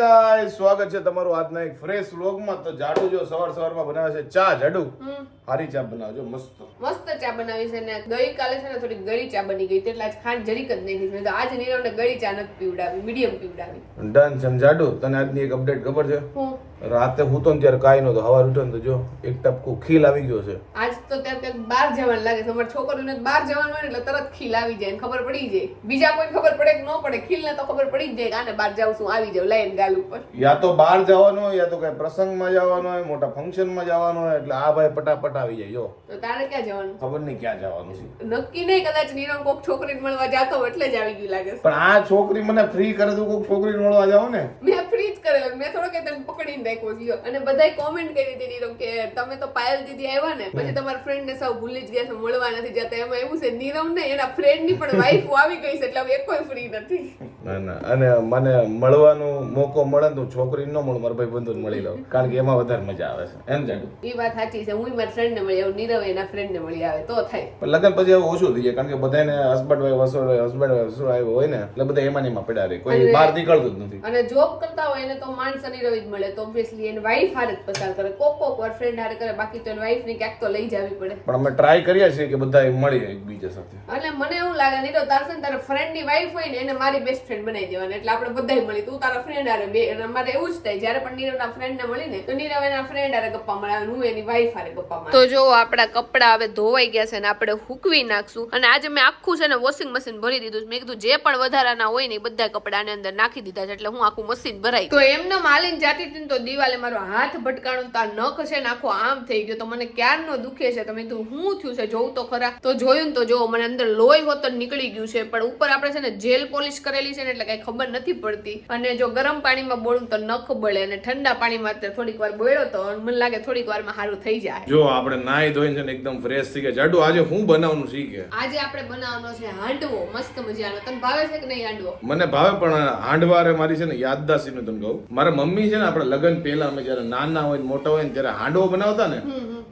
Guys સ્વાગત છે તમારું આજના એક ફ્રેશ વ્લોગમાં તો જાડુ જો સવાર સવારમાં બનાવે છે ચા જાડુ? હારી ચા બનાવજો મસ્ત. મસ્ત ચા બનાવી છે ને ગઈકાલે છે ને થોડી ગળી ચા બની ગઈ એટલે આજ ખાંડ જરીક જ નહીં મેં તો આજ નીરવને ગળી ચા નથી પીવડાવી મીડિયમ પીવડાવી. ડન છે જાડુ? તને આજની એક અપડેટ ખબર છે? હું? રાતે હું તો ત્યારે કાંઈ નતો સવાર ઉઠ્યો ને તો જો એક ટપકું ખીલ આવી ગયો છે. આજ તો ત્યાં ત્યાં બહાર જવાનું લાગે છે. અમારા છોકરીને બહાર જવાનું હોય એટલે તરત ખીલ આવી જાય ખબર પડી જાય. બીજા કોઈ ખબર પડે કે ન પડે ખીલને તો ખબર પડી જ જાય આને બહાર જાઉં છું આવી જાવ લાઈન ગાલ ઉપર. યા તો બહાર જવાનું હોય યા તો કઈ પ્રસંગમાં જવાનું હોય મોટા ફંક્શનમાં જવાનું હોય એટલે આ ભાઈ પટાપટ આવી જાય. જો. તો તારે ક્યાં જવાનું? ખબર નહીં ક્યાં જવાનું છે. નક્કી નહીં કદાચ નીરવ કોક છોકરીને મળવા જાતો એટલે જ આવી ગયું લાગે પણ આ છોકરી મને ફ્રી કરે તો કોક છોકરીને મળવા જાવ ને? મેં ફ્રી જ કરેલો. મેં થોડો કે તને પકડીને રાખ્યો છે અને બધાય કોમેન્ટ કરી દીધી નીરવ કે તમે તો પાયલ દીદી આવ્યા ને પછી તમારા ફ્રેન્ડ ને સૌ ભૂલી જ ગયા છે મળવા નથી જતા. એમાં એવું છે નીરવ ને એના ફ્રેન્ડની પણ વાઈફ આવી ગઈ છે એટલે હવે કોઈ ફ્રી નથી. ના ના. અને મને મળવાનો મોકો મળે તો છોકરી ન મળું મારા ભાઈ બંધુ મળી લઉં. કારણ કે એમાં વધારે મજા આવે છે. એમ જાડુ એ વાત સાચી છે. હું મારા ફ્રેન્ડ ને મળી આવું નીરવ એના ફ્રેન્ડ ને મળી આવે તો થાય. પણ લગ્ન પછી હવે ઓછું થઈ જાય કારણ કે બધાને હસબન્ડ વાઈફ વસોડ હસબન્ડ વાઈફ વસોડ આવ્યો હોય ને એટલે બધા એમાં એમાં પડ્યા રહે. કોઈ બહાર નીકળતું જ નથી. અને જોબ કરતા હોય એને તો માણસ નીરવ જ મળે તો ઓબ્વિયસલી એની વાઈફ હારે જ પસાર કરે. કોક કોક વાર ફ્રેન્ડ હારે કરે બાકી તો એની વાઈફ ને ક્યાંક તો લઈ જવી પડે. પણ અમે ટ્રાય કરીએ છીએ કે બધા મળી એકબીજા સાથે. અને મને એવું લાગે નીરવ તાર છે ને તારા ફ્રેન્ડની વાઈફ હોય ને એને મારી બેસ્ટ ફ્રેન્ડ બનાવી દેવાના. એટલે આપણે બધાય મળી તું તારા ફ્રેન્ડ હારે બે અને અમારે એવું જ થાય જ્યારે પણ નીરવના ફ્રેન્ડને ફ્રેન્ડ ને મળી ને તો નીરવ એના ફ્રેન્ડ હારે ગપ્પા મળે હું એની વાઈફ હારે ગપ્પા મળે તો જો આપણા કપડા હવે ધોવાઈ ગયા છે ને આપણે હુકવી નાખશું. અને આજે મેં આખું છે ને વોશિંગ મશીન ભરી દીધું મેં કીધું જે પણ વધારાના હોય ને એ બધા કપડા આની અંદર નાખી દીધા છે. એટલે હું આખું મશીન ભરાઈ તો એમને માલિન જાતી હતી ને તો દિવાલે મારો હાથ ભટકાણો તો આ નખ છે ને આખો આમ થઈ ગયો. તો મને ક્યારનો દુખે છે? તો મેં કીધું હું થયું છે? જોઉં તો ખરા. તો જોયું ને તો જો મને અંદર લોહી હોતો નીકળી ગયું છે. પણ ઉપર આપણે છે ને જેલ પોલિશ કરેલી છે. ને એટલે કઈ ખબર નથી પડતી. અને જો ગરમ પાણીમાં બોળું તો નખ બળે અને ઠંડા પાણીમાં થોડીક વાર બોળ્યો તો મને લાગે થોડીક વારમાં સારું થઈ જાય. જો આપણે નાઈ ધોઈને છે ને એકદમ ફ્રેશ થઈ ગયા જાડુ આજે હું બનાવવાનું શીખે? આજે આપણે બનાવવાનો છે હાંડવો મસ્ત મજાનો. તને ભાવે છે કે નહીં હાંડવો? મને ભાવે પણ હાંડવારે મારી છે ને યાદદાસી નું તમને કહું. મારા મમ્મી છે ને આપણે લગ્ન પહેલા અમે જયારે નાના હોય ને મોટા હોય ને ત્યારે હાંડવો બનાવતા ને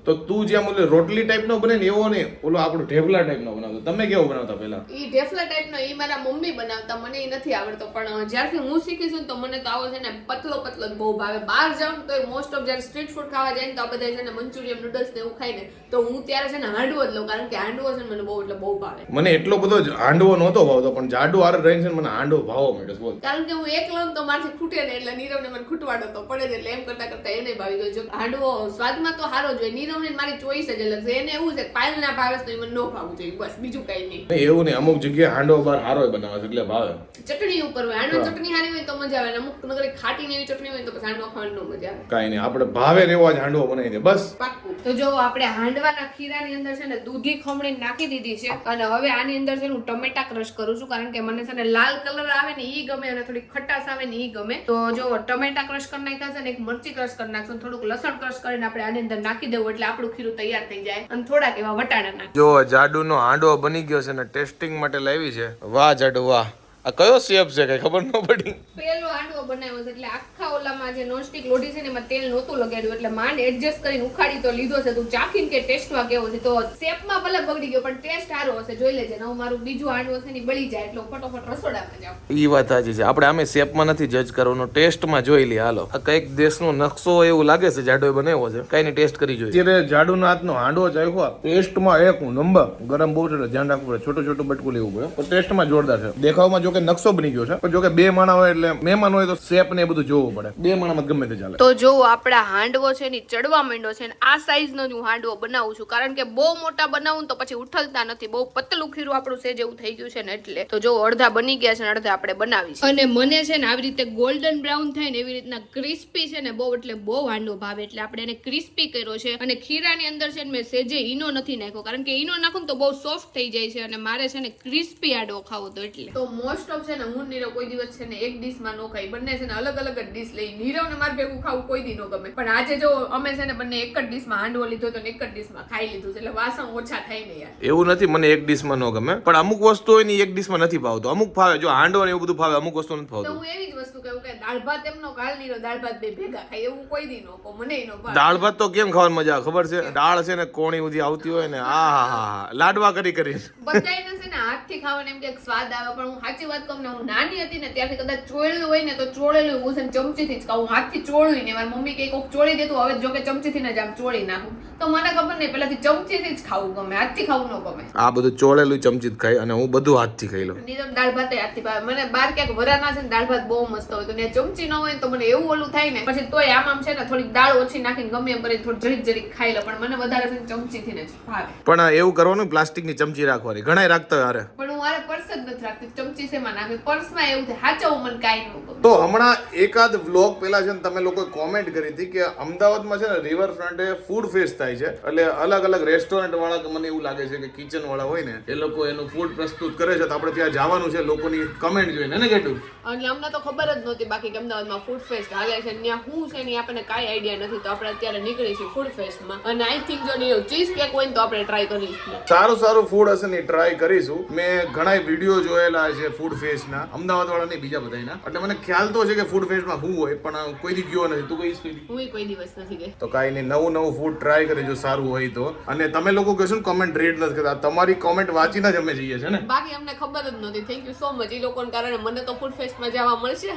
તો તું જે બોલે રોટલી ટાઈપ નો બને ને એવો ને ઓલો આપણો ઢેફલા ટાઈપ નો બનાવતો. તમે કેવો બનાવતા પહેલા? ઈ ઢેફલા ટાઈપનો ઈ મારા મમ્મી બનાવતા મને ઈ નથી આવડતો. પણ જ્યારથી હું શીખી છું તો મને તો આવો છે ને પતલો પતલો બહુ ભાવે. બહાર જાઉં તો મોસ્ટ ઓફ જ્યારે સ્ટ્રીટ ફૂડ ખાવા જાય ને તો આ બધા છે ને મંચુરિયન નૂડલ્સ ને એવું ખાય ને તો હું ત્યારે છે ને હાંડવો જ લઉં કારણ કે હાંડવો છે ને મને બહુ એટલે બહુ ભાવે. મને એટલો બધો જ હાંડવો નહોતો ભાવતો પણ જાડુ આર રહીને છે મને હાંડવો ભાવો મળ્યો બોલ. કારણ કે હું એક લઉં તો મારથી ખૂટે ને એટલે નીરવને મને ખૂટવાડો તો પડે જ એટલે એમ કરતા કરતા એને ભાવી ગયો. જો હાંડવો સ્વાદમાં તો સારો જ હોય નીરવને મારી ચોઈસ જ અલગ છે. એને એવું છે કે પાયલ ના ભાવે છે તો મને ન ભાવવું જોઈએ. બસ બીજું કઈ નહીં. નહીં એવું નહીં. અમુક જગ્યાએ હાંડો બાર હારો બનાવે છે એટલે ભાવે. ચટણી ઉપર હોય. હાંડો ચટણી હારી હોય તો મજા આવે. અમુક નગરી ખાટી એવી ચટણી હોય તો પછી હાંડો ખાવાની મજા આવે. કઈ નહીં. આપણે ભાવે ને એવો જ હાંડવો બનાવી દે. બસ. પાક્કું. તો જો આપણે હાંડવાના ખીરાની અંદર છે ને દૂધી ખમણી નાખી દીધી છે અને હવે આની અંદર છે હું ટમેટા ક્રશ કરું છું કારણ કે મને છે ને લાલ કલર આવે ને ઈ ગમે અને થોડી ખટાશ આવે ને ઈ ગમે. તો જો ટમેટા ક્રશ કરી નાખ્યા છે ને એક મરચી ક્રશ કરી નાખશું થોડુંક લસણ ક્રશ કરીને આપણે આની અંદર નાખી દેવું. એટલે આપણું ખીરું તૈયાર થઈ જાય અને થોડાક એવા વટાણા નાખ જો જાડુનો હાંડવો બની ગયો છે ને ટેસ્ટિંગ માટે લાવી છે. વાહ જાડુ, વાહ. આ કયો શેપ છે કઈ ખબર ન પડી? પેલો હાંડવો બનાવ્યો છે એટલે આખા ઓલામાં જે નોનસ્ટિક લોઢી છે ને એમાં તેલ નહોતું લગાડ્યું એટલે માંડ એડજસ્ટ કરીને ઉખાડી તો લીધો છે. તું ચાખીને કે ટેસ્ટમાં કેવો છે તો શેપમાં ભલે બગડી ગયો પણ ટેસ્ટ સારો હશે. જોઈ લેજે ને હું મારું બીજું હાંડવો છે ને બળી જાય એટલે ફટોફટ રસોડામાં જાઉં. એ વાત સાચી છે. આપણે આમે શેપમાં નથી જજ કરવાનો. ટેસ્ટમાં જોઈ લઈએ. હાલો. આ કંઈક દેશનો નકશો એવું લાગે છે જાડો બનાવ્યો છે. કઈ ટેસ્ટ કરી જોઈએ. જ્યારે જાડુના હાથનો હાંડવો ચાખ્યો ટેસ્ટમાં એક નંબર. ગરમ બહુ છે ધ્યાન રાખવું પડે. છોટું છોટું બટકું લેવું પડે. પણ ટેસ્ટમાં જોરદાર છે. દેખાવમાં જો કે નકશો બની ગયો છે. પણ જો કે બે માણા હોય એટલે મહેમાન હોય તો શેપ ને એ બધું જોવું પડે. બે માણામાં ગમે તે ચાલે. તો જો આપણા હાંડવો છે ને ચડવા માંડ્યો છે ને આ સાઈઝનો જ હું હાંડવો બનાવું છું. કારણ કે બહુ મોટા બનાવું ને તો પછી ઉઠલતા નથી. બહુ પતલું ખીરું આપણું છે જેવું થઈ ગયું છે ને એટલે. તો જો અડધા બની ગયા છે ને અડધા આપણે બનાવી અને મને છે ને આવી રીતે ગોલ્ડન બ્રાઉન થાય ને એવી રીતના ક્રિસ્પી છે ને બહુ એટલે બહુ હાંડવો ભાવે. એટલે આપણે એને ક્રિસ્પી કર્યો છે. અને ખીરાની અંદર છે ને મેં સેજે ઈનો નથી નાખ્યો. કારણ કે ઈનો નાખું તો બહુ સોફ્ટ થઈ જાય છે. અને મારે છે ને ક્રિસ્પી હાંડવો ખાવો તો એટલે. તો મોસ્ટ ઓફ છે ને હું નીરવ કોઈ દિવસ છે ને એક ડીશમાં નો ખાઈ. બંને છે ને અલગ અલગ જ ડીશ લઈ. નીરવ ને મારે ભેગું ખાવું કોઈ દી નો ગમે. પણ આજે જો અમે છે ને બંને એક જ ડીશમાં હાંડવો લીધો તો એક જ ડીશમાં ખાઈ લીધું એટલે વાસણ ઓછા થાય ને યાર. એવું નથી મને એક ડીશમાં ન ગમે. પણ અમુક વસ્તુ હોય ને એક ડીશમાં નથી ભાવતો. અમુક ફાવે જો હાંડવો ને એવું બધું ફાવે અમુક વસ્તુ નથી ભાવતું. હું એવી જ વસ્તુ કહું કે દાળ ભાત એમનો કાલ નીરો દાળ ભાત બે ભેગા ખાય. એવું કોઈ દી નો મને નો ભાવે. દાળ ભાત તો કેમ ખાવાની મજા ખબર છે? દાળ છે ને કોણી ઉધી આવતી હોય ને આ હા હા હા. લાડવા કરી કરી બધાયને છે ને હાથથી ખાવાનું એમ કે સ્વાદ આવે પણ હું સાચી સાચી વાત કહું ને હું નાની હતી ને ત્યારથી કદાચ ચોળેલું હોય ને તો ચોળેલું હું છે ચમચીથી જ ખાઉં. હાથથી ચોળું ને મારી મમ્મી કંઈક ચોળી દેતું હવે જો કે ચમચીથી ને જ આમ ચોળી નાખું. તો મને ખબર નહીં પેલાથી ચમચીથી જ ખાવું ગમે હાથથી ખાવું ન ગમે. આ બધું ચોળેલું ચમચી જ અને હું બધું હાથથી ખાઈ લઉં. તો દાળ ભાત હાથથી ભાવે. મને બાર ક્યાંક વરાના છે ને દાળ ભાત બહુ મસ્ત હોય. તો ને ચમચી ન હોય તો મને એવું ઓલું થાય ને પછી તોય આમ આમ છે ને થોડીક દાળ ઓછી નાખીને ગમે એમ કરી થોડી જરીક જરીક ખાઈ લો પણ મને વધારે ચમચીથી ને જ ભાવે. પણ એવું કરવાનું પ્લાસ્ટિકની ચમચી રાખવાની. ઘણા રાખતા હોય અરે પણ હું મારે પર્સ જ નથી રાખતી ચમચી શેમાં નાખી પર્સમાં એવું થાય હાચવું મને કાંઈ ન તો હમણાં એકાદ વ્લોગ પેલા છે ને તમે લોકોએ કોમેન્ટ કરી હતી કે અમદાવાદમાં છે ને રિવર ફ્રન્ટે ફૂડ ફેસ્ટ થાય છે. એટલે અલગ અલગ રેસ્ટોરન્ટ વાળા મને એવું લાગે છે કે કિચન વાળા હોય ને એ લોકો એનું ફૂડ પ્રસ્તુત કરે છે. તો આપણે ત્યાં જવાનું છે લોકોની કમેન્ટ જોઈને ને કેટલું એટલે અમને તો ખબર જ નહોતી બાકી કે અમદાવાદમાં ફૂડ ફેસ્ટ હાલે છે. ત્યાં શું છે ને આપણને કાંઈ આઈડિયા નથી. તો આપણે અત્યારે નીકળી છીએ ફૂડ ફેસ્ટમાં અને આઈ થિંક જો નહીં ચીઝ કેક હોય તો આપણે ટ્રાય કરીશું. સારું સારું ફૂડ હશે ને ટ્રાય કરીશું. મેં ઘણા વીડિયો જોયેલા છે ફૂડ ફેસ્ટના અમદાવાદ વાળા નહીં બીજા બધાના એટલે મને ખ્યાલ તો છે કે ફૂડ ફેસ્ટમાં હું હોય પણ કોઈ દી ગયો નથી. તું કઈ કોઈ કોઈ દિવસ નથી ગઈ. તો કાંઈ નહીં નવું નવું ફૂડ ટ્રાય કરે જો સારું હોય તો. અને તમે લોકો કહેશો ને કોમેન્ટ રીડ નથી કરતા. તમારી કોમેન્ટ વાંચીને જ અમે જઈએ છે ને? બાકી અમને ખબર જ નહોતી. થેન્ક યુ સો મચ એ લોકોને કારણે મને તો ફૂડ ફેસ્ટમાં જવા મળશે.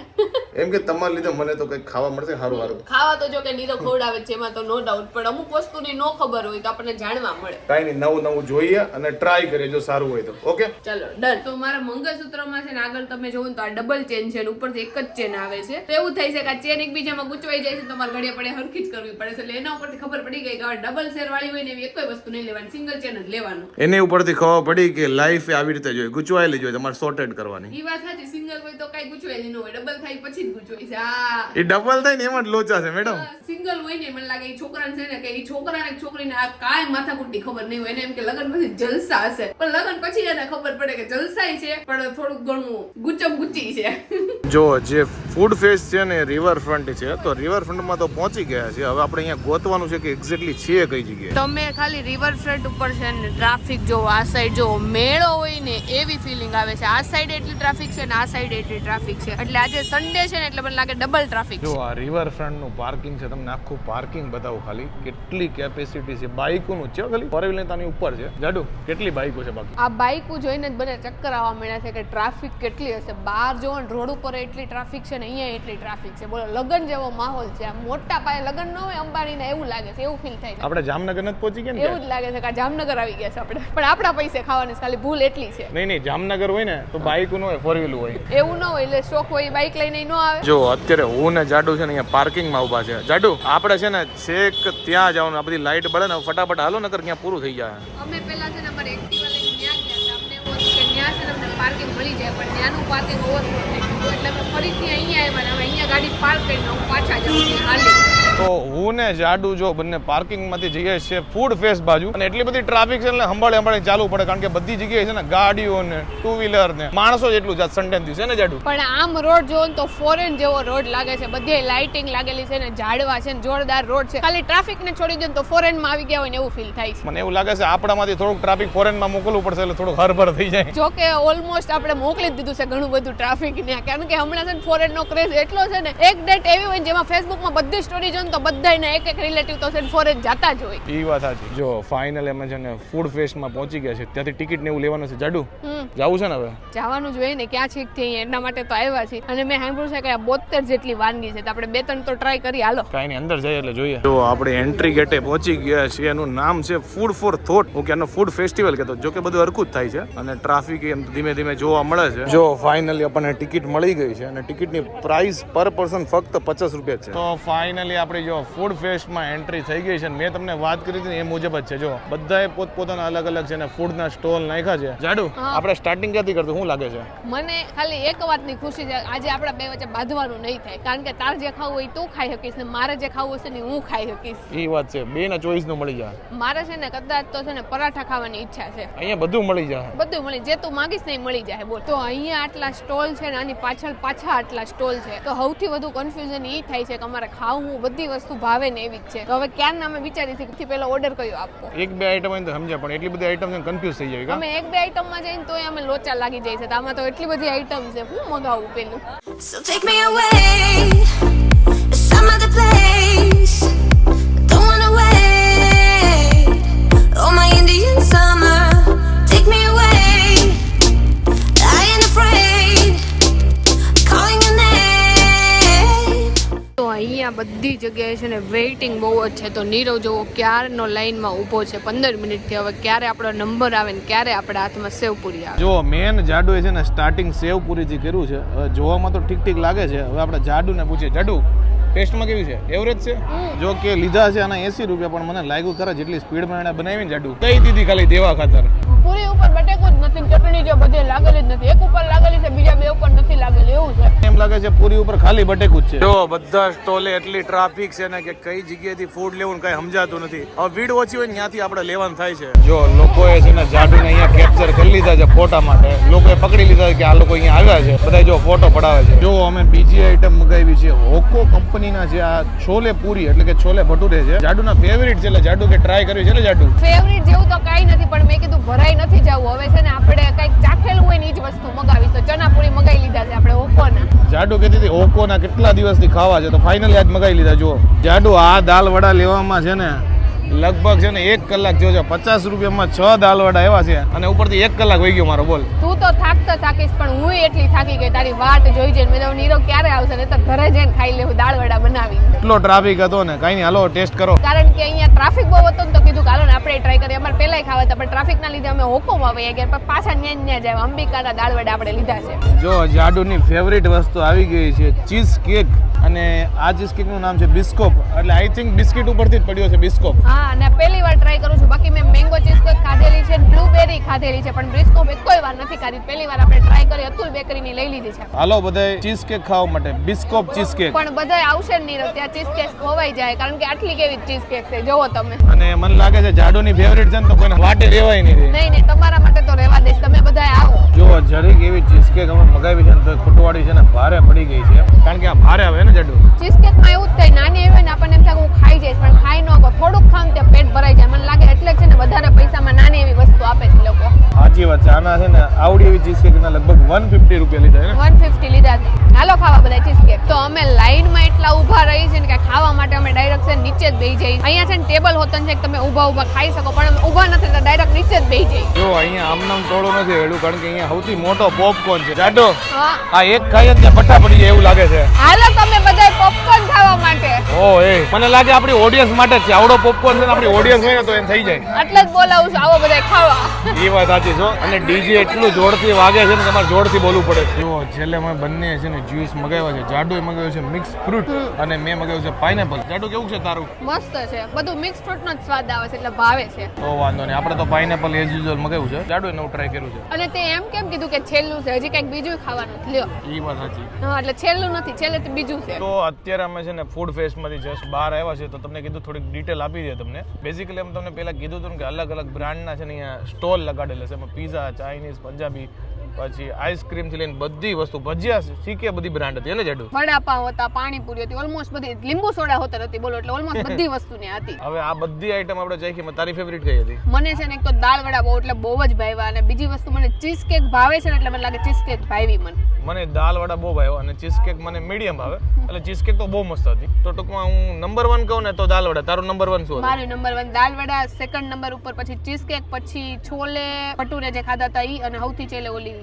એમ કે તમારા લીધે મને તો કંઈક ખાવા મળશે સારું સારું. ખાવા તો જો કે નીરો ખવડાવે છે એમાં તો નો ડાઉટ પણ અમુક વસ્તુની નો ખબર હોય તો આપણને જાણવા મળે. કાંઈ નહીં નવું નવું જોઈએ અને ટ્રાય કરીએ જો સારું હોય તો. ઓકે ચલો ડન તો મારા મંગળસૂત્રમાં છે ને આગળ તમે જોવો ને તો આ ડબલ ચેન છે અને ઉપરથી એક જ ચેન આવે છે. તો એવું થઈ છે કે આ ચેન એકબીજામાં ગુચવાઈ જાય છે તમારે ઘડિયા પડે હરખી જ કરવી પડે છે. એટલે એના ઉપરથી ખબર પડી ગઈ કે હવે ડબલ શેર વાળી હોય ને એવી એક વસ્તુ નહીં લેવાની સિંગલ ચેન જ લેવાનું. એને ઉપરથી ખબર પડી કે લાઈફ આવી રીતે જોઈએ ગૂંચવાયેલી જોઈએ તમારે સોર્ટેડ કરવાની. એ વાત સાચી સિંગલ હોય તો કઈ ગુચવાય ન હોય ડબલ થાય પછી જ ગુચવાય છે. આ એ ડબલ થાય ને એમાં જ લોચા છે મેડમ સિંગલ હોય ને મને લાગે એ છોકરાને છે ને કે એ છોકરાને કે છોકરીને આ કાંઈ માથાકૂટની ખબર નહીં હોય એને એમ કે લગ્ન પછી જલસા હશે. પણ લગ્ન પછી એને ખબર પડે કે જલસાય છે પણ થોડુંક ઘણું ગુચમ ગુચી છે. જો જે ફૂડ ફેસ છે ને રિવર ફ્રન્ટ છે તો રિવર ફ્રન્ટમાં તો પહોંચી ગયા છે. હવે આપણે અહીંયા ગોતવાનું છે કે એક્ઝેક્ટલી છે કઈ જગ્યાએ? તમે ખાલી રિવર ફ્રન્ટ ઉપર છે ને ટ્રાફિક જો આ સાઈડ જો મેળો હોય ને એવી ફિલિંગ આવે છે. આ સાઈડ એટલી ટ્રાફિક છે ને આ સાઈડ એટલી ટ્રાફિક છે. એટલે આજે સન્ડે છે ને એટલે મને લાગે ડબલ ટ્રાફિક જો આ રિવર ફ્રન્ટનું પાર્કિંગ છે તમને આખું પાર્કિંગ બતાવું ખાલી. કેટલી કેપેસિટી છે બાઇકોનું છે ખાલી. ફોર વ્હીલર તાની ઉપર છે. જાડુ કેટલી બાઇકો છે બાકી? આ બાઇકો જોઈને જ બધા ચક્કર આવવા મળ્યા છે કે ટ્રાફિક કેટલી હશે? બહાર ને રોડ ઉપર એટલી ટ્રાફિક છે ને અહીંયા એટલી ટ્રાફિક છે. બોલો લગન જેવો માહોલ છે. આ મોટા પાયે લગન ન હોય અંબાણીને એવું લાગે છે એવું ફીલ થાય છે. આપણે જામનગર નથી પહોંચી ગયા એવું જ લાગે છે કે જામનગર આવી ગયા છે આપણે. પણ આપણા પૈસે ખાવાની ખાલી ભૂલ એટલી છે. નહીં નહીં જામનગર હોય ને તો બાઇકનું હોય ફોર વ્હીલ હોય. એવું ન હોય એટલે શોખ હોય બાઇક લઈને ન આવે. જો અત્યારે હું ને જાડુ છે ને અહીંયા પાર્કિંગમાં ઊભા છે. જાડુ આપણે છે ને છેક ત્યાં જવાનું આ બધી લાઈટ બળે ને ફટાફટ હાલો નકર ત્યાં પૂરું થઈ જાય. અમે પહેલા છે ને અમારે એક્ટિવા લઈને ત્યાં ગયા હતા અમને એવું હતું કે ત્યાં છે ને અમને પાર્કિંગ મળી જાય, પણ ત્યાંનું પાર્કિંગ ઓવરફ્લો થઈ ગયું એટલે અમે ફરીથી અહીંયા આવ્યા અને અહીંયા ગાડી પાર્ક કરીને હું પાછા જાઉં હાલી. તો હું ને જાડુ જો બંને પાર્કિંગમાંથી જઈએ છીએ ફૂડ ફેસ બાજુ. અને એટલી બધી ટ્રાફિક છે એટલે સંભાળે સંભાળે ચાલવું પડે કારણ કે બધી જગ્યાએ છે ને ગાડીઓ ને ટુ વ્હીલર ને માણસો જ એટલું જાત સન્ડે દિવસે ને જાડુ. પણ આમ રોડ જોવો તો ફોરેન જેવો રોડ લાગે છે. બધે લાઇટિંગ લાગેલી છે ને ઝાડવા છે ને જોરદાર રોડ છે. ખાલી ટ્રાફિક ને છોડી દો તો ફોરેનમાં આવી ગયા હોય ને એવું ફીલ થાય છે. મને એવું લાગે છે આપણામાંથી થોડુંક ટ્રાફિક ફોરેનમાં મોકલવું પડશે એટલે થોડુંક હરભર થઈ જાય. જો કે ઓલમોસ્ટ આપણે મોકલી દીધું છે ઘણું બધું ટ્રાફિક ને. કારણ કે હમણાં છે ને ફોરેન નો ક્રેઝ એટલો છે ને એક ડેટ એવી હોય જેમાં ફેસબુકમાં બધી સ્ટોરી જો ને તો બધાને એક એક રિલેટિવ તો છે ફોરેન જતા જ હોય. એ વાત સાચી. જો ફાઇનલ અમે છે ને ફૂડ ફેસ્ટમાં પહોંચી ગયા છે. ત્યાંથી ટિકિટ ને એવું લેવાનું છે. જાડુ જવું છે ને હવે? જવાનું જોઈએ ને ક્યાં છીકથી એના માટે તો આવ્યા છે અને મેં સાંભળ્યું છે કે આ બોતેર જેટલી વાનગી છે તો આપણે બે ત્રણ તો ટ્રાય કરી હાલો. કાંઈ નહીં અંદર જઈએ એટલે જોઈએ. જો આપણે એન્ટ્રી ગેટે પહોંચી ગયા છે એનું નામ છે ફૂડ ફોર થોટ હું કે એનો ફૂડ ફેસ્ટિવલ કહેતો જો કે બધું હરખું જ થાય છે. અને ટ્રાફિક એમ ધીમે ધીમે જોવા મળે છે. જો ફાઇનલી આપણને ટિકિટ મળી ગઈ છે. અને ટિકિટની પ્રાઇસ પર પર્સન ફક્ત પચાસ રૂપિયા છે. તો ફાઇનલી આપણી જો ફૂડ ફેસ્ટમાં એન્ટ્રી થઈ ગઈ છે મેં તમને વાત કરી હતી ને એ મુજબ જ છે. જો બધાએ પોતપોતાના અલગ અલગ છે ને ફૂડના સ્ટોલ નાખ્યા છે. જાડુ આપણે સ્ટાર્ટિંગ ક્યાંથી કરતું શું લાગે છે? મને ખાલી એક વાતની ખુશી છે. આજે આપણા બે વચ્ચે બાંધવાનું નહીં થાય. કારણ કે તાર જે ખાવું હોય તું ખાઈ શકીશ ને મારે જે ખાવું હશે ને હું ખાઈ શકીશ. એ વાત છે. બે ના ચોઈસનું મળી જાય. મારે છે ને કદાચ તો છે ને પરાઠા ખાવાની ઈચ્છા છે. અહીંયા બધું મળી જાય. બધું મળી જે તું માંગીશ ને મળી જાય. બોલ. તો અહીંયા આટલા સ્ટોલ છે ને આની પાછળ પાછા આટલા સ્ટોલ છે. તો સૌથી વધુ કન્ફ્યુઝન એ થાય છે કે અમારે ખાવું બધી વસ્તુ ભાવે ને એવી જ છે. તો હવે ક્યાં અમે વિચારી હતી કે પહેલા ઓર્ડર કયો આપવો? એક બે આઈટમ હોય તો સમજ્યા પણ એટલી બધી આઈટમ કન્ફ્યુઝ થઈ જાય અમે એક બે આઈટમમાં જઈને તોય અમે લોચા લાગી જાય છે. આમાં તો એટલી બધી આઈટમ છે. હું મગાવું પેલું? So take me away. Waiting બહુ જ છે. તો નીરવ જોવો ક્યારનો લાઈનમાં ઊભો છે પંદર મિનિટથી. હવે ક્યારે આપણો નંબર આવે ને ક્યારે આપણા હાથમાં સેવ પૂરી આવે. જો મેન જાડુ છે ને સ્ટાર્ટિંગ સેવપુરીથી કર્યું છે. હવે જોવામાં તો ઠીક ઠીક લાગે છે. હવે આપણે જાડુને પૂછીએ જાડુ ટેસ્ટમાં કેવી છે? એવરેજ છે? જો કે લીધા છે આના એસી રૂપિયા પણ મને લાગ્યું ખરા જેટલી સ્પીડમાં એને બનાવીને જાડું જાડુ. કઈ દીધી ખાલી દેવા ખાતર? પૂરી ઉપર બટેકું જ નથી. જો બધે લાગેલી જ નથી. એક ઉપર લાગેલી છે બીજા બે ઉપર નથી લાગેલી. એવું છે. એમ લાગે છે પૂરી ઉપર ખાલી બટેકું જ છે. જો બધા સ્ટોલે એટલી ટ્રાફિક છે ને કે કઈ જગ્યાએથી ફૂડ લેવું ને કઈ સમજાતું નથી. હવે ભીડ ઓછી હોય ત્યાંથી આપણે લેવાનું થાય છે. જો લોકોએ છે ને જાડુને અહીંયા કેપ્ચર કરી લીધા છે ફોટા માટે. લોકોએ પકડી લીધા છે કે આ લોકો અહીંયા આવ્યા છે. બધા જો ફોટો પડાવે છે. જો અમે બીજી આઈટમ મગાવી છે. હોકો કંપનીના છે આ છોલે પૂરી એટલે કે છોલે ભટુરે છે. જાડુના ફેવરિટ છે એટલે જાડુ કે ટ્રાય કર્યું છે ને જાડુ ફેવરિટ જેવું તો કાંઈ નથી પણ મેં કીધું ભરાઈ નથી જવું. હવે છે ને આપણે કંઈક ચાખેલું હોય ને એ જ વસ્તુ મગાવીશ. તો ચના મગાવી લીધા છે આપણે ઓકોના જાડુ કહેતી હતી ઓકોના કેટલા દિવસથી ખાવા છે? તો ફાઇનલી આજ મગાવી લીધા, જુઓ. જાડુ આ દાલ વડા લેવામાં છે ને લગભગ છે ને એક કલાક જોજો પચાસ રૂપિયામાં છ દાલવડા એવા છે અને ઉપરથી એક કલાક વહી ગયો મારો બોલ. તું તો થાકતો થાકીશ પણ હું એટલી થાકી ગઈ. તારી વાટ જોઈ જઈને મેં નીરવ ક્યારે આવશે? ને તો ઘરે જઈને ખાઈ લેવું દાળવડા બનાવી એટલો ટ્રાફિક હતો ને કઈ નહીં હાલો ટેસ્ટ કરો. કારણ કે અહીંયા ટ્રાફિક બહુ હતો ને તો કીધું હાલો ને આપણે ટ્રાય કરીએ. અમારે પહેલાંય ખાવા હતા પણ ટ્રાફિકના લીધે અમે હોકોમાં વહી ગયા પણ પાછા ન્યા ન્યા જાય અંબિકાના દાળ વડા આપણે લીધા છે. જો જાડુની ફેવરિટ વસ્તુ આવી ગઈ છે ચીઝ કેક અને આ ચીઝ કેકનું નામ છે બિસ્કોપ. એટલે આઈ થિંક બિસ્કિટ ઉપરથી જ પડ્યો છે બિસ્કોપ. હા અને પહેલી વાર ટ્રાય કરું છું. બાકી મેં મેંગો ચીઝ કેક ખાધેલી છે? બ્લુબેરી ખાધેલી છે પણ બ્રિસ્કોપ કોઈ વાર નથી ખાધી. પહેલી વાર આપણે ટ્રાય કરી અતુલ બેકરીની લઈ લીધી છે. હાલો બધાય ચીઝ કેક ખાવા માટે. બિસ્કોપ ચીઝ કેક પણ બધાય આવશે જ નહીં ત્યાં ચીઝ કેક ખોવાઈ જાય કારણ કે આટલી કેવી ચીઝ કેક છે જોવો તમે. અને મને લાગે છે જાડુની ફેવરિટ છે ને તો કોઈને વાટે રેવાય નહીં. નહીં નહીં તમારા માટે તો રહેવા દઈશ તમે બધાય આવો. જો જરીક એવી ચીઝ કેક અમે મગાવી છે ને તો ખૂટવાડી છે ને ભારે પડી ગઈ છે. કારણ કે આ ભારે આવે ને જાડુ. ચીઝ કેકમાં એવું જ થાય નાની એવી ને આપણને એમ થાય કે હું ખાઈ જઈશ પણ ખાઈ ન થોડુંક ખામ ત્યાં પેટ ભરાઈ જાય. મને લાગે એટલે જ છે ને વધારે પૈસામાં નાની એવી વસ્તુ આપે છે લોકો. સાચી વાત છે. આના છે ને આવડી એવી ચીઝ કેક ના લગભગ વન ફિફ્ટી રૂપિયા લીધા છે ને. વન ફિફ્ટી લીધા હતા હાલો ખાવા બધા ચીઝ કેક તો અમે લાઈનમાં એટલા ઊભા રહી છે ને કે ખાવા માટે અમે ડાયરેક્ટ છે નીચે જ બેસી જઈએ. અહીંયા છે ને ટેબલ હોતન છે કે તમે ઊભા ઊભા ખાઈ શકો પણ ઊભા નથી તો ડાયરેક્ટ નીચે જ બેસી જઈએ. જો અહીંયા આમનામ ટોળો નથી વેડું કારણ કે અહીંયા સૌથી મોટો પોપકોર્ન છે. જાડો આ એક ખાઈએ ને ત્યાં પટ્ટા પડી જાય એવું લાગે છે. હાલો તમે બધા પોપકોર્ન ખાવા માટે. ઓ એ. મને લાગે આપણી ઓડિયન્સ માટે છે. આવડો પોપકોર્ન છે આપણી ઓડિયન્સ હોય ને તો એમ થઈ જાય. એટલે જ બોલાવું છું આવો બધા ખાવા. એ વાત સાચી છો અને ડીજે એટલું જોરથી વાગે છે ને તમારે જોરથી બોલવું પડે છે. જો છેલ્લે અમે બંને છે ને જ્યુસ મગાવ્યા છે. જાડુએ મગાવ્યું છે મિક્સ ફ્રૂટ અને મેં મગાવ્યું છે પાઇનેપલ જાડુ કેવું છે તારું? મસ્ત છે. બધું મિક્સ ફ્રૂટ નો જ સ્વાદ આવે છે એટલે ભાવે છે. તો વાંધો નહીં. આપણે તો પાઇનેપલ એઝ યુઝ્યુઅલ મગાવ્યું છે? જાડુ નવું ટ્રાય કર્યું છે. અને તે એમ કેમ કીધું કે છેલ્લું છે? હજી કંઈક બીજું ખાવાનું. લ્યો. એ વાત સાચી. હા એટલે છેલ્લું નથી છેલ્લે તો બીજું છે. તો અત્યારે અમે છે ને ફૂડ ફેસ્ટમાંથી જસ્ટ બહાર આવ્યા છે તો તમને કીધું થોડીક ડિટેલ આપી દે તમને. બેઝિકલી અમે તમને પહેલાં કીધું હતું કે અલગ અલગ બ્રાન્ડના છે ને અહીંયા સ્ટોલ લગાડેલા છે. એમાં પીઝા ચાઇનીઝ પંજાબી પછી આઈસ્ક્રીમથી લઈને બધી વસ્તુ ભજીયા શીખે બધી બ્રાન્ડ હતી એને જાડુ વડાપાવ હતા પાણીપુરી હતી ઓલમોસ્ટ બધી લીંબુ સોડા હોતર હતી બોલો એટલે ઓલમોસ્ટ બધી વસ્તુ ને હતી. હવે આ બધી આઈટમ આપણે ચાખી માં તારી ફેવરિટ કઈ હતી? મને છે ને એક તો દાળ વડા બહુ એટલે બહુ જ ભાવ્યા અને બીજી વસ્તુ મને ચીઝ કેક ભાવે છે ને એટલે મને લાગે ચીઝ કેક ભાવી મને. મને દાળ વડા બહુ ભાવ્યો અને ચીઝ કેક મને મીડિયમ ભાવે એટલે ચીઝ કેક તો બહુ મસ્ત હતી. તો ટૂંકમાં હું નંબર વન કહું ને તો દાળ વડા તારું નંબર વન શું હતું? મારું નંબર વન દાળ વડા સેકન્ડ નંબર ઉપર પછી ચીઝ કેક પછી છોલે ભટુરે જે ખાધા હતા ઈ અને સૌથી છેલ્લે ઓલી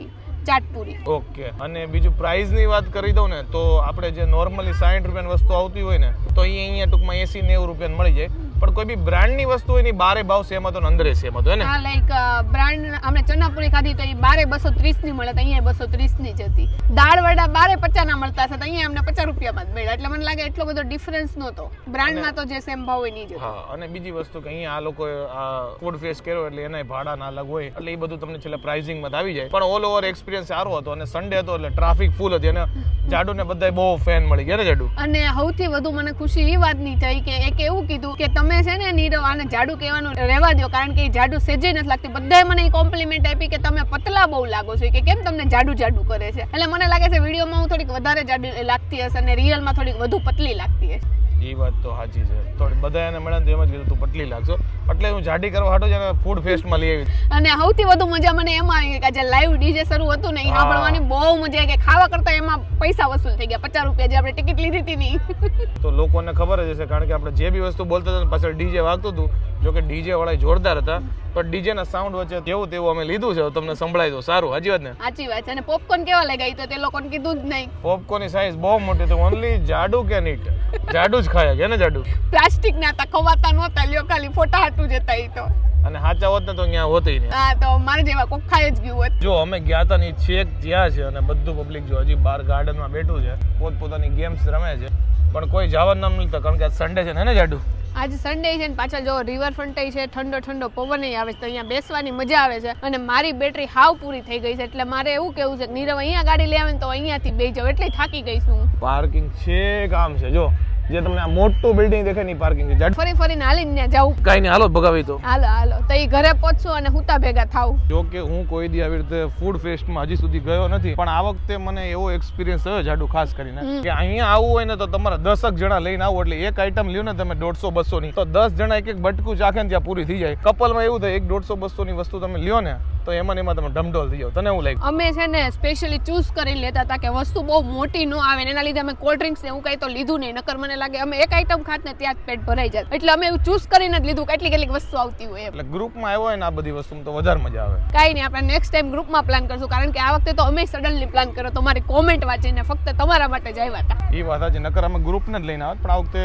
ચાટપુરી. ઓકે, અને બીજું પ્રાઇસની વાત કરી દઉં ને, તો આપણે જે નોર્મલી સાઠ રૂપિયાની વસ્તુ આવતી હોય ને, તો એ અહીંયા ટૂંકમાં એસી નેવું રૂપિયા મળી જાય. પણ કોઈ બી બ્રાન્ડની વસ્તુ એની બારે ભાવ સેમ હતો ને અંદરે સેમ હતો હે ને? હા લાઈક બ્રાન્ડ અમે ચણાપુરી ખાધી તો એ બારે બસો ત્રીસની મળે તો અહીંયા બસો ત્રીસની જ હતી. દાળ વડા બારે પચાસ ના મળતા હતા તો અહીંયા અમને પચાસ રૂપિયામાં જ મળ્યા. એટલે મને લાગે એટલો બધો ડિફરન્સ નહોતો. બ્રાન્ડમાં તો જે સેમ ભાવ નહીં જ હા અને બીજી વસ્તુ કે અહીંયા આ લોકો આ ફૂડ ફેસ કર્યો એટલે એના ભાડા ના અલગ હોય. એટલે એ બધું તમને છેલ્લે પ્રાઇસિંગમાં આવી જાય. પણ ઓલ ઓવર એક્સપિરિયન્સ સારો હતો અને સન્ડે હતો એટલે ટ્રાફિક ફૂલ હતી અને જાડુ ને બધા બહુ ફેન મળી ગયા જાડુ? અને સૌથી વધુ મને ખુશી એ વાતની થઈ કે એક એવું કીધું કે તમે છે ને નીરવ આને જાડુ કહેવાનું રહેવા દો કારણ કે એ જાડુ સેજે નથી લાગતી. બધાએ મને એ કોમ્પ્લિમેન્ટ આપી કે તમે પતલા બહુ લાગો છો. કે કેમ તમને જાડુ જાડુ કરે છે? એટલે મને લાગે છે વિડીયોમાં હું થોડીક વધારે જાડુ લાગતી હશે અને રિયલમાં થોડીક વધુ પતલી લાગતી હશે. એ વાત તો સાચી છે. તો બધા એને મળે એમ જ કીધું તું પટલી લાગશો. એટલે હું જાડી કરવા હાટો જ એને ફૂડ ફેસ્ટમાં લઈ આવી. અને સૌથી વધુ મજા મને એમાં આવી કે જે લાઈવ ડીજે શરૂ હતું ને એ સાંભળવાની બહુ મજા કે ખાવા કરતા એમાં પૈસા વસૂલ થઈ ગયા. પચાસ રૂપિયા જે આપણે ટિકિટ લીધી હતી નહીં તો લોકોને ખબર જ હશે કારણ કે આપણે જે બી વસ્તુ બોલતા હતા પાછળ ડીજે વાગતું હતું. જો કે ડીજે વાળા જોરદાર હતા પણ ડીજે ના સાઉન્ડ વચ્ચે તેવું તેવું અમે લીધું છે. તમને સંભળાય તો સારું હાજી વાત ને? સાચી વાત છે. અને પોપકોર્ન કેવા લગાવી તો તે લોકોને કીધું જ નહીં. પોપકોર્નની સાઈઝ બહુ મોટી હતી. ઓનલી જાડુ કે નીટ. જાડુ જ ખાયા છે ને જાડુ? પ્લાસ્ટિક ના હતા ખવાતા નહોતા લ્યો ખાલી ફોટા હાટું જતા ઈ તો. અને સાચા હોત ને તો અહીંયા હોતી નહીં હા તો મારે જેવા કોક ખાઈ જ ગયું હોત. જો અમે ગયા હતા ને છેક જ્યાં છે અને બધું પબ્લિક જો હજી બહાર ગાર્ડનમાં બેઠું છે. પોતપોતાની ગેમ્સ રમે છે. પણ કોઈ જવાનું નામ નહીં કારણ કે સન્ડે છે ને જાડુ? આજે સન્ડે છે ને પાછળ જો રિવરફ્રન્ટ છે ઠંડો ઠંડો પવન આવે છે તો અહીંયા બેસવાની મજા આવે છે. અને મારી બેટરી હાવ પૂરી થઈ ગઈ છે એટલે મારે એવું કેવું છે કે નીરવ અહીંયા ગાડી લે આવે ને તો અહીંયાથી બે જાવ એટલે થાકી ગઈ છું પાર્કિંગ છે કામ છે જો. જે તમને આ મોટું બિલ્ડિંગ દેખાયની પાર્કિંગ છે. જાડુ ફરી ફરીને હાલીને ત્યાં જાઉં. કાંઈ નહીં હાલો ભગાવી તો હાલો હાલો. તો એ ઘરે પહોંચશું અને હુતા ભેગા થાવ જો કે હું કોઈ દી આવી રીતે ફૂડ ફેસ્ટમાં હજી સુધી ગયો નથી પણ આ વખતે મને એવો એક્સપિરિયન્સ થયો જાડુ ખાસ કરીને કે અહીંયા આવું હોય ને તો તમારા દસક જણા લઈને આવો એટલે એક આઈટમ લ્યો ને તમે દોઢસો બસો ની. તો દસ જણા એક એક બટકું ચાખે ને ત્યાં પૂરી થઈ જાય. કપલમાં એવું થાય એક દોઢસો બસો ની વસ્તુ તમે લ્યો ને તો એમાં એમાં તમે ઢમઢોલ થઈ જાવ તને એવું લાગ્યું? અમે છે ને સ્પેશિયલી ચૂઝ કરીને લેતા હતા કે વસ્તુ બહુ મોટી ન આવે એના લીધે અમે કોલ્ડ ડ્રિંક્સ ને એવું કઈ તો લીધું નહીં. નકર મને લાગે અમે એક આઈટમ ખાત ને ત્યાં જ પેટ ભરાઈ જાય. એટલે અમે એવું ચૂઝ કરીને જ લીધું કેટલી કેટલીક વસ્તુ આવતી હોય એટલે ગ્રુપમાં આવ્યો હોય ને આ બધી વસ્તુ તો વધારે મજા આવે. કાંઈ નહીં આપણે નેક્સ્ટ ટાઈમ ગ્રુપમાં પ્લાન કરશું. કારણ કે આ વખતે તો અમે સડનલી પ્લાન કર્યો. તમારી કોમેન્ટ વાંચીને ફક્ત તમારા માટે જ આવ્યા હતા. એ વાત છે નકર અમે ગ્રુપને જ લઈને આવત પણ આ વખતે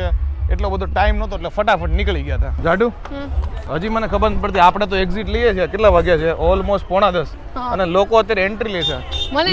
એટલો બધો ટાઈમ નહોતો એટલે ફટાફટ નીકળી ગયા હતા. જાડુ? હજી મને ખબર નથી પડતી આપણે તો એક્ઝિટ લઈએ છીએ. કેટલા વાગ્યા છે? ઓલમોસ્ટ પોણા દસ. અને લોકો અત્યારે એન્ટ્રી લે છે.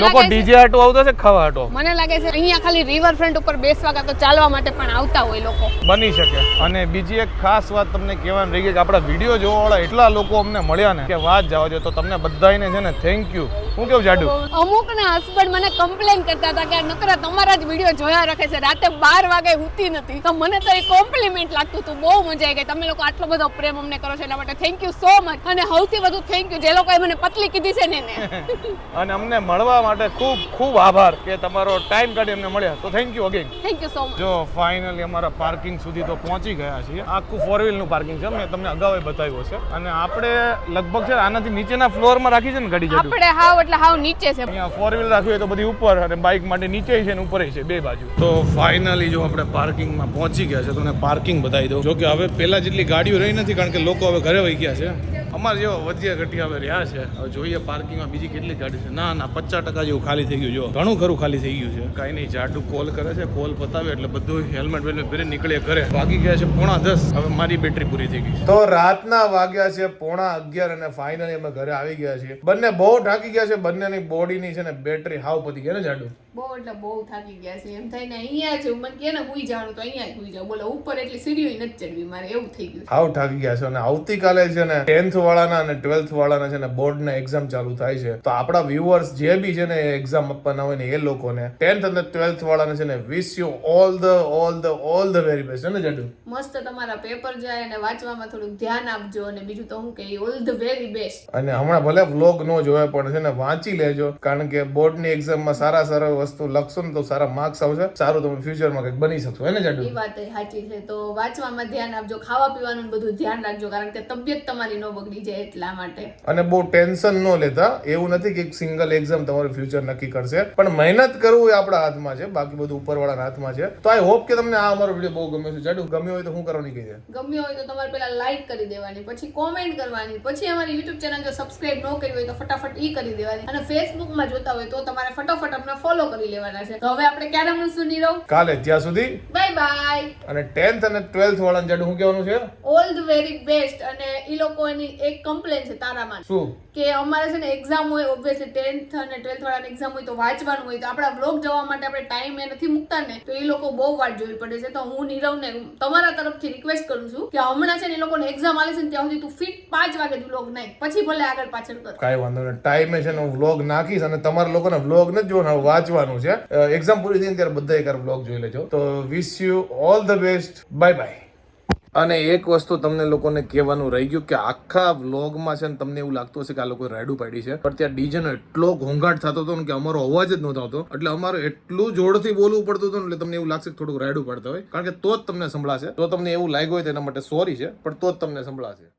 લોકો ડીજે આટો આવતા છે ખાવા આટો મને લાગે છે અહીંયા ખાલી રિવરફ્રન્ટ ઉપર બેસવા કાં તો ચાલવા માટે પણ આવતા હોય લોકો. બની શકે. અને બીજી એક ખાસ વાત તમને કહેવાની રહી ગઈ કે આપણા વીડિયો જોવાવાળા એટલા લોકો અમને મળ્યા ને કે વાત જવા દે તો તમને બધાને છે ને થેન્ક યુ હું કેવું જાડુ? અમુક ના હસબન્ડ મને કમ્પ્લેન કરતા હતા કે નકરા તમારા જ વીડિયો જોયા રાખે છે. રાતે બાર વાગે ઉતી નથી. તો મને તો એ કોમ્પ્લિમેન્ટ લાગતું હતું. બહુ મજા આવી ગઈ. તમે લોકો આટલો બધો પ્રેમ અમને કરો છો એના માટે થેન્ક યુ સો મચ અને સૌથી વધુ થેન્ક યુ જે લોકોએ મને પતલી કીધી છે ને એને. અને અમને મળવા માટે ખૂબ ખૂબ આભાર કે તમારો ટાઈમ કાઢી અમને મળ્યા. તો thank you again thank you so much જો ફાઇનલી અમારા પાર્કિંગ સુધી તો પહોંચી ગયા છીએ. આખું ફોરનું પાર્કિંગ છે. મેં તમને અગાઉ બતાવ્યું છે અને આપણે લગભગ છે આનાથી નીચેના ફ્લોરમાં રાખી છે ને ગાડી આપણે આપણે એટલે હાવ નીચે છે. અહીંયા ફોર વ્હીલ રાખવી તો બધી ઉપર અને બાઇક માટે નીચે છે ને ઉપર છે, બે બાજુ. તો ફાઇનલી જો આપણે પાર્કિંગમાં પહોંચી ગયા છે તમને પાર્કિંગ બતાવી દઉં. જો કે હવે પહેલા જેટલી ગાડીઓ રહી નથી, કારણ કે લોકો હવે ઘરે વહી ગયા છે. અમારે જો વધ્યા ઘટી હવે રહ્યા છે. હવે જોઈએ પાર્કિંગમાં બીજી કેટલી ગાડી છે. ના ના પચાસ ટકા જેવું ખાલી થઈ ગયું જો. ઘણું ખરું ખાલી થઈ ગયું છે. કાંઈ નહીં જાડુ કોલ કરે છે કોલ પતાવે એટલે બધું હેલ્મેટ વેલ્મેટ પહેરી નીકળે ઘરે. વાગી ગયા છે પોણા દસ. હવે મારી બેટરી પૂરી થઈ ગઈ તો રાતના વાગ્યા છે પોણા અગિયાર અને ફાઇનલી અમે ઘરે આવી ગયા છીએ. બંને બહુ થાકી ગયા છે બંનેની બોડીની છે ને બેટરી હાવ પતી ગયા ને જાડુ? બહુ એટલે બહુ થાકી ગયા છે. એમ થઈને અહીંયા છે મને કે ને હુઈ જવાનું તો અહીંયા હુઈ જાવ બોલો ઉપર એટલી સીડીઓ નથી ચડવી મારે. એવું થઈ ગયું હાવ થાકી ગયા છે અને આવતીકાલે છે ને ટેન્થ વાળાના અને ટ્વેલ્થ વાળાના છે ને બોર્ડના એક્ઝામ ચાલુ થાય છે. તો આપણા વ્યુઅર્સ જે બી છે ને એક્ઝામ આપવાના હોય ને એ લોકોને ટેન્થ અને ટ્વેલ્થ વાળાને છે ને wish you all the all the all the very best ને જાડુ? મસ્ત તમારા પેપર જાય અને વાંચવામાં થોડું ધ્યાન આપજો અને બીજું તો હું કે ઓલ ધ વેરી બેસ્ટ અને હમણાં ભલે વ્લોગ ન જોવે પણ છે ને વાંચી લેજો કારણ કે બોર્ડની એક્ઝામમાં સારા સારા વસ્તુ લખશો ને તો સારા માર્ક્સ આવશે. સારું તમે ફ્યુચરમાં કંઈક બની શકશો. હે ને જાડુ? એ વાત સાચી છે. તો વાંચવામાં ધ્યાન આપજો ખાવા પીવાનું બધું ધ્યાન રાખજો કારણ કે તબિયત તમારી ન બગડી. જાય એટલા માટે. અને બહુ ટેન્શન ન લેતા. એવું નથી કે એક સિંગલ એક્ઝામ તમારું ફ્યુચર નક્કી કરશે. પણ મહેનત કરવું એ આપણા હાથમાં છે. બાકી બધું ઉપરવાળાના હાથમાં છે. તો આઈ હોપ કે તમને આ અમારો વીડિયો બહુ ગમ્યો છે. જાડુ ગમ્યો હોય તો હું કરવાની કહી દે ગમ્યો હોય તો તમારે પહેલા લાઈક કરી દેવાની પછી કોમેન્ટ કરવાની પછી અમારી યુટ્યુબ ચેનલ જો સબસ્ક્રાઇબ ન કરી હોય તો ફટાફટ ઈ કરી દેવાની. અને ફેસબુકમાં જોતા હોય તો તમારે ફટાફટ અમને ફોલો કરી લેવાના છે. તો હવે આપણે ક્યારે મળશું નીરવ? કાલે ત્યાં સુધી. બાય બાય અને ટેન્થ અને ટ્વેલ્થ વાળાને જાડુ શું કહેવાનું છે? ઓલ ધ વેરી બેસ્ટ અને ઈ લોકોની એક કમ્પ્લેન છે તારામાં. શું? કે અમારે છે ને એક્ઝામ હોય ઓબ્વિયસલી ટેન્થ અને ટ્વેલ્થ વાળાની એક્ઝામ હોય તો વાંચવાનું હોય. તો આપણા બ્લોગ જવા માટે આપણે ટાઈમ એ નથી મૂકતા ને તો એ લોકો બહુ વાટ જોવી પડે છે. તો હું નીરવને તમારા તરફથી રિક્વેસ્ટ કરું છું કે હમણાં છે ને એ લોકોને એક્ઝામ આવે છે ને ત્યાં સુધી તું ફિટ પાંચ વાગે બ્લોગ નાખ. પછી ભલે આગળ પાછળ કર. કાંઈ વાંધો નહીં. ટાઈમે છે ને હું વ્લોગ નાખીશ અને તમારા લોકોને વ્લોગ નથી જોવાનું વાંચવાનું છે. એક્ઝામ પૂરી થઈને ત્યારે બધા એકવાર વ્લોગ જોઈ લેજો. તો wish you all the best bye bye અને એક વસ્તુ તમને લોકોને કહેવાનું રહી ગયું કે આખા વ્લોગમાં છે ને તમને એવું લાગતું હશે કે આ લોકો રાયડું પાડી છે. પણ ત્યાં ડીજેનો એટલો ઘોંઘાટ થતો હતો ને કે અમારો અવાજ જ નહોતો આવતો એટલે અમારે એટલું જોરથી બોલવું પડતું હતું એટલે તમને એવું લાગશે કે થોડુંક રાયડું પાડતા હોય. કારણ કે તો જ તમને સંભળાશે. તો તમને એવું લાગ્યું હોય તેના માટે સોરી છે, પણ તો જ તમને સંભળાશે.